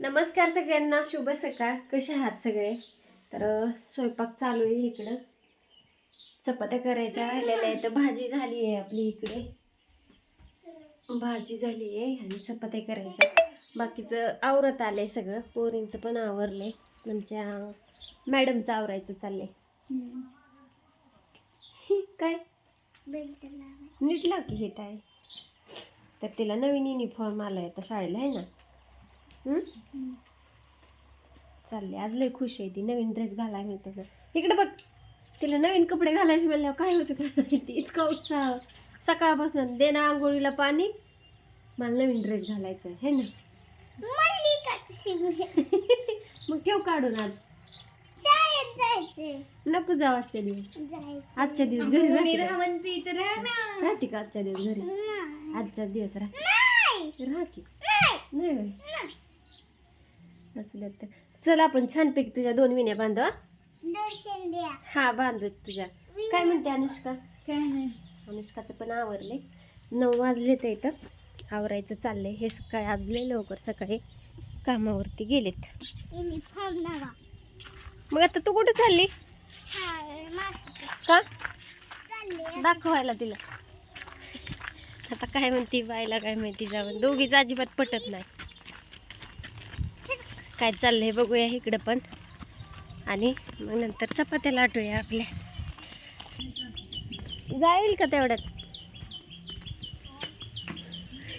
नमस्कार सगळ्यांना शुभ सकाळ. कसे आहात सगळे? तर स्वयंपाक चालू आहे इकडं. चपात्या करायच्या राहिलेल्या आहेत. भाजी झाली आहे आपली इकडे. भाजी झाली आहे आणि चपात्या करायच्या. बाकीचं आवरत आलंय सगळं. पोरींचं पण आवरलंय. आमच्या मॅडमचं आवरायचं चाललंय. काय? नीट लाव की हे काय तर तिला नवीन युनिफॉर्म आला आहे तर शाळेला आहे ना. चालले आज लय खुश आहे ती. नवीन ड्रेस घालायला मिळतो इकडे बघ तिला नवीन कपडे घालायचे म्हणल्यावर काय होतं इतका उत्साह. सकाळपासून दे ना आंघोळीला पाणी. मला नवीन ड्रेस घालायचा आहे ना? मग ठेव काढून आज. नको जाऊ आजच्या दिवस. आजच्या दिवस घरी राहते का? राहते का आजच्या दिवस घरी? आजच्या दिवस राह राहा की. नाही. असलं तर. चल आपण छानपैकी तुझ्या दोन विण्या बांधू हा? हा बांधू तुझ्या. काय म्हणते अनुष्का? अनुष्काचं पण आवरले नऊ वाजले तर इथं. आवरायचं चाललंय. हे सकाळी आज लय लवकर सकाळी कामावरती गेलेत. मग आता तू कुठे चालली? का? दाखवायला तिला. आता काय म्हणते बायला काय माहिती जाऊन. दोघीच अजिबात पटत नाही. काय चाललंय बघूया इकडं पण. आणि मग नंतर चपात्या लाटूया आपल्या. जाईल का तेवढ्यात?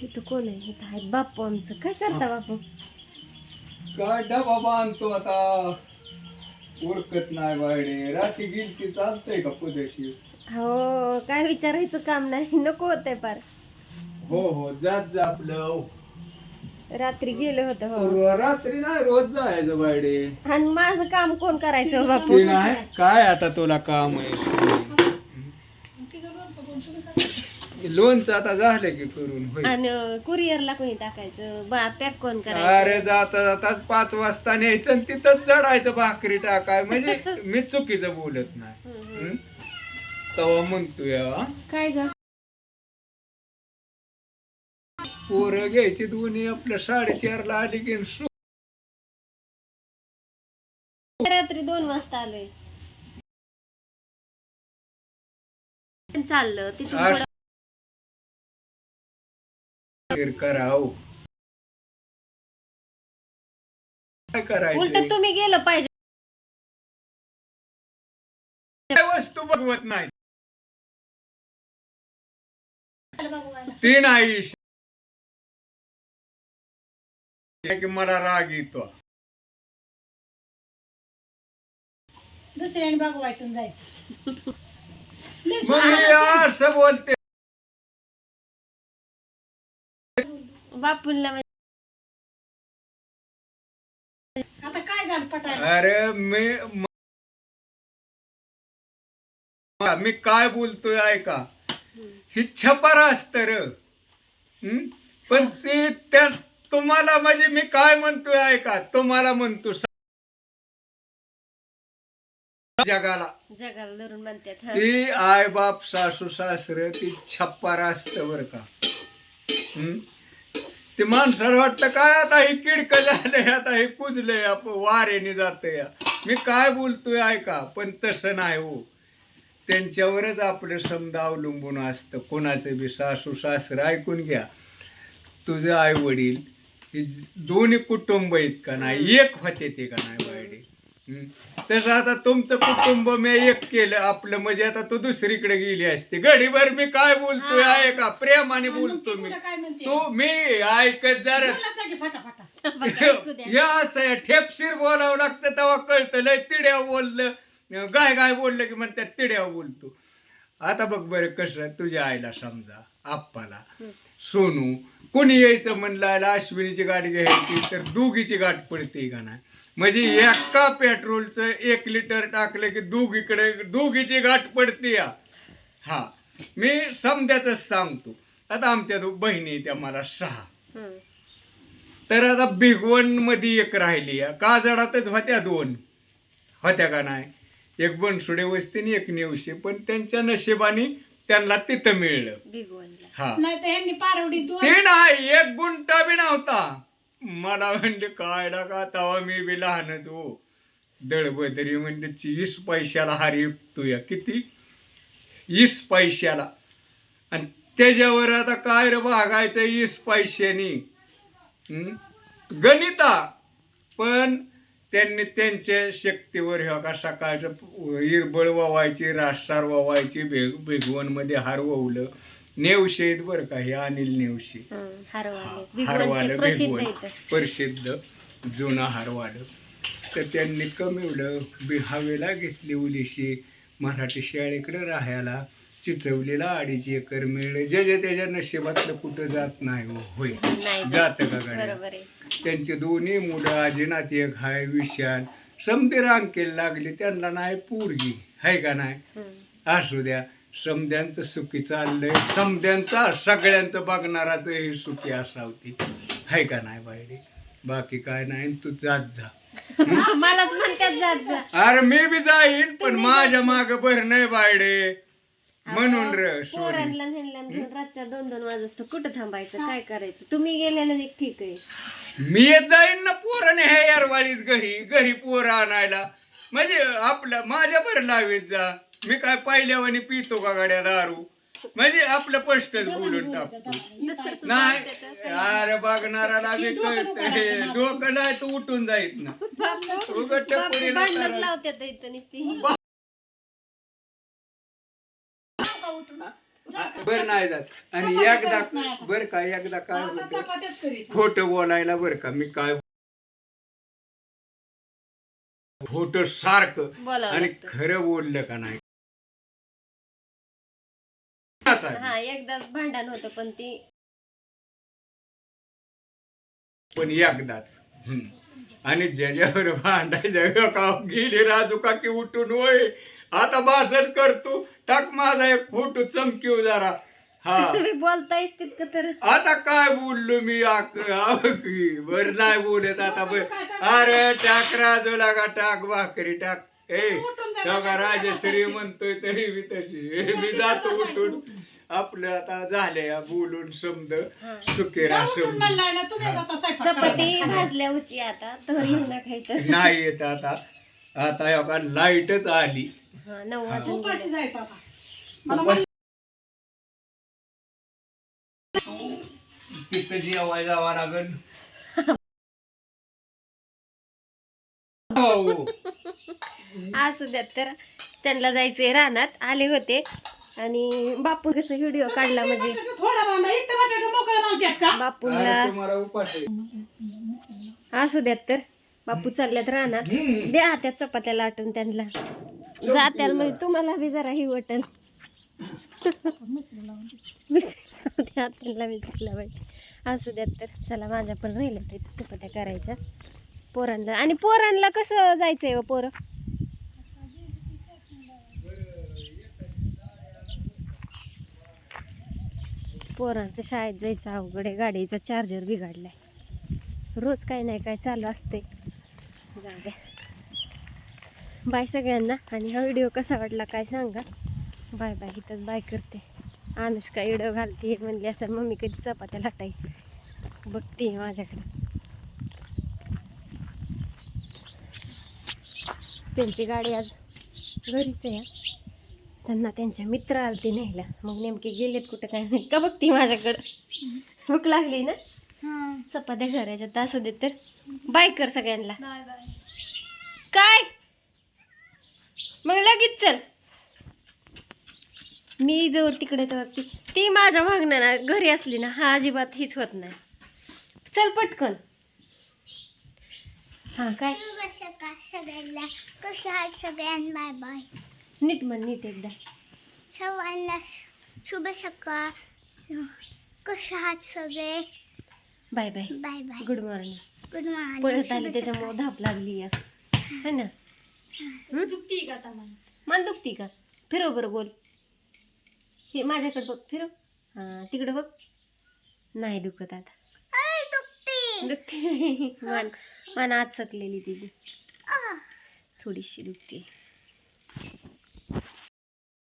इथं कोण आहे? इथं आहेत बापू आमचं. काय करता बापू काय डबा बांधतो आता? उरकत नाही की चालतंय का पुदेशी? हो काय विचारायचं काम नाही. नको होतंय पार हो हो. जात जा आपलं. रात्री गेलं होतं हो. रात्री नाही रोज जायचं बाहेर आणि माझं काम कोण करायचं हो बापू? ते नाही काय आता तुला काम आहे? लोनचं आता झालं की करून होय. आणि कुरिअरला कोणी टाकायचं? बा पॅक कोण अरे करायचं जाता जाताच पाच वाजता न्यायचं आणि तिथंच चढायचं भाकरी टाकाय. म्हणजे मी चुकीचं बोलत नाही. हम्म, हम्म. हं? तेव्हा म्हणतोय हा. काय ग? पोरं घ्यायची दोन्ही आपल्या साडेचारला आली की सु- रात्री दोन वाजता आलोय. चाललं तिथून कराव काय उलट करायचं तुम्ही गेलं पाहिजे. काय वस्तू बघवत नाही? ती नाही की मला राग येतो. दुसऱ्याने बघवायचं जायचं. मग असं बोलते. बापूंला आता काय झालं पटायला? अरे मी म- मी काय बोलतोय ऐका. ही छपार असत र. हं? पण ते त्या तुम्हाला म्हणजे मी काय म्हणतोय ऐका तुम्हाला म्हणतो जगाला. जगाला धरून म्हणतात हा. ती आई बाप सासू सासर ती छप्पार असत बर का? हं? ते माणसाला वाटतं काय आता हे किडक झालंय आता हे कुजलंय आप वारेने जातंय. मी काय बोलतोय ऐका पण तसं नाही हो. त्यांच्यावरच आपलं समजा अवलंबून असतं. कोणाचं बी सासू सासर ऐकून घ्या. तुझे आई वडील हे दोन्ही कुटुंब आहेत का नाही एक होते ते का नाही बायडे तसं आता तुमचं कुटुंब मी एक केलं आपलं म्हणजे आता तू दुसरीकडे गेली असते. घडीभर मी काय बोलतोय. ऐका प्रेमाने बोलतो मी. काय तू मी ऐकत जरा. हे असं ठेपशीर बोलावं लागतं तेव्हा कळतं लय तिड्या बोललं. गाय गाय बोललं की म्हणतात तिड्या बोलतो. आता बघ बरं कसं तुझ्या आईला समजा आप्पाला. सोनू कोणी यायचं म्हणलं अश्विनीची गाडी घ्यायची तर दोघीची गाठ पडते का नाही? म्हणजे एका पेट्रोलचं एक लिटर टाकलं की दोघीकडे दोघीची गाठ पडते या. हा मी समद्याच सांगतो. आता आमच्या दो- बहिणी त्या मला सहा. तर आता भिगवणमध्ये एक राहिली आहे. काजळातच होत्या दोन. होत्या का नाही? एक बनसुडे वस्ती आणि एक नेवशे. पण त्यांच्या नशिबाने त्यांना तिथं मिळलं. हा. नाही तर ह्यांनी पारवडी दोन ते नाही एक गुंटा बी नव्हता. मला म्हणजे काय ना का तवा मी बी लहानच हो. दळबदरी म्हणजे वीस पैशाला हारी तुया किती? वीस पैशाला. आणि त्याच्यावर आता काय रे भागायचं वीस पैशानी? हं? गणिता. पण त्यांनी त्यांच्या शक्तीवर ह्या का सकाळचं इरबळ ववायची रासार ववायची भेग भेगवणमध्ये हार ववलं नेवशेत बरं का हे अनिल नेवशे. हारवाले भिगवण. प्रसिद्ध जुना हारवालं तर त्यांनी कमिवलं बी हवेला घेतली उलीशी. मराठी शाळेकडे राहायला. चिचवलेला अडीच एकर मिळले. जे जे त्याच्या नशिबातलं कुठं जात नाही हो. होय. नाही जात. का गाड्या बरोबर आहे. त्यांचे दोन्ही मुलं आजीनाथ एक हाय विशाल. समते रांकेला लागले त्यांना नाही पोरगी. हाय का नाही. असू द्या. समद्यांचं सुखी चाललंय. समद्यांचा सगळ्यांचं बघणाराच हे सुखी असावती. हाय का नाही बाहेर बाकी काय नाही तू जात जा. मलाच म्हणतात जात जा. अरे मी बी जाईन पण माझ्या माग बर नाही बायडे. म्हणून र सोनी पोरांना ह्यांना घेऊन रातच्या दोन दोन वाजता कुठं थांबायचं? काय करायचं? तुम्ही गेलेलं एक ठीक आहे. मी येत जाईन ना पोराने हे यारवाळीच घरी घरी पोरं आणायला. म्हणजे आपलं माझ्या बरं लावीत जा. मी काय पहिल्यावानी पितो का गाड्या दारू? म्हणजे आपलं स्पष्टच बोलून टाकतो. नाही अरे बघणाराला बी कळतंय डोकं नाही तू उठून जाईत ना. उगाच टपोरीला भांडणच करायला. लावतात इथं नुसती. बर नाही जात. आणि एकदा बर का एकदा काय आता होतं? चपात्याच करीत खोटं बोलायला बर का मी काय खोटं सारखं बोलावं आणि लागतं. खरं बोललं का नाही? हा एकदाच भांडण होतं पण ती पण एकदाच. हम्म. आणि ज्याच्यावर भांडायचं का गेली राजू काकी उठून होय आता भाषण करतो. टाक माझा एक फोटो चमकीव जरा. हा. तुम्ही बोलतायच तितकं तर. आता काय बोललो मी बर नाही बोलत आता बर. अरे टाक राजूला का टाक भाकरी टाक. ए का राजश्री म्हणतोय तरी मी तशी. मी जातो उठून. आपलं आता झालंय बोलून समज हा. सुकेरा तुम्ही आता स्वयंपाक चपाती करायचा. भाजल्या उची आता तर येणार खायचं नाही येत आता. आता लाईटच आली. हा नऊ वाजून उपाशी. जायचं आता. मला म्हणलं, तिथं जेवाय जावा लागल हो. असू द्यात तर त्यांना जायचंय रानात. आले होते. आणि बापू कसं व्हिडिओ काढला म्हणजे बटाटे थोडा बांधा इथं बटाटे मोकळे मागतात का? बापूला अरे तुम्हाला उपास आहे. असू द्यात तर. बापू चालल्यात रानात. हम्म. द्या त्या चपात्या लाटून त्यांना. जात्याल म्हणजे तुम्हाला बी जरा ही त्या त्यांना बी लावायची असू द्यात तर. चला माझ्या पण राहिल्या तर चपात्या करायच्या. पोरांना आणि पोरांना कसं जायचंय हो पोरं? पोरांचं शाळेत जायचं अवघड आहे. गाडीचा चार्जर बिघडलाय. रोज काय नाही काय चालू असते जाऊ द्या. बाय सगळ्यांना. आणि हा व्हिडिओ कसा वाटला काय सांगा. बाय बाय इथंच बाय करते. अनुष्का व्हिडिओ घालते म्हणली असं मम्मी कधी चपात्या लाटायची. बघते माझ्याकडे. त्यांची गाडी आज घरीच आहे. त्यांना त्यांच्या मित्र आलते न्यायला. मग नेमके गेलेत कुठं काय नाही का बघते माझ्याकडं? भूक लागली ना? चपात्या करायच्या तर असू देत तर. बाय कर सगळ्यांना. काय? मग लगेच चल. मी जवळ तिकडे तर ती ती माझ्या मागणं ना घरी असली ना हा अजिबात हीच होत नाही. चल पटकन. हा काय? सगळ्यांना? कशा आहात सगळ्यांना? Bye bye. नीट म्हण नीट एकदा. शुभ सकाळ. कशा आहात सगळे? Bye bye. Bye bye. Good morning. Good morning. पळत आली त्याच्यामुळे धाप लागली या है ना हं? मान दुखती का? फिरव बरं गोल हे माझ्याकडे बघ फिरव. हा तिकडे बघ. नाही दुखत आता. दुखते. मान मान आज सकलेली तिची. थोडीशी दुखते.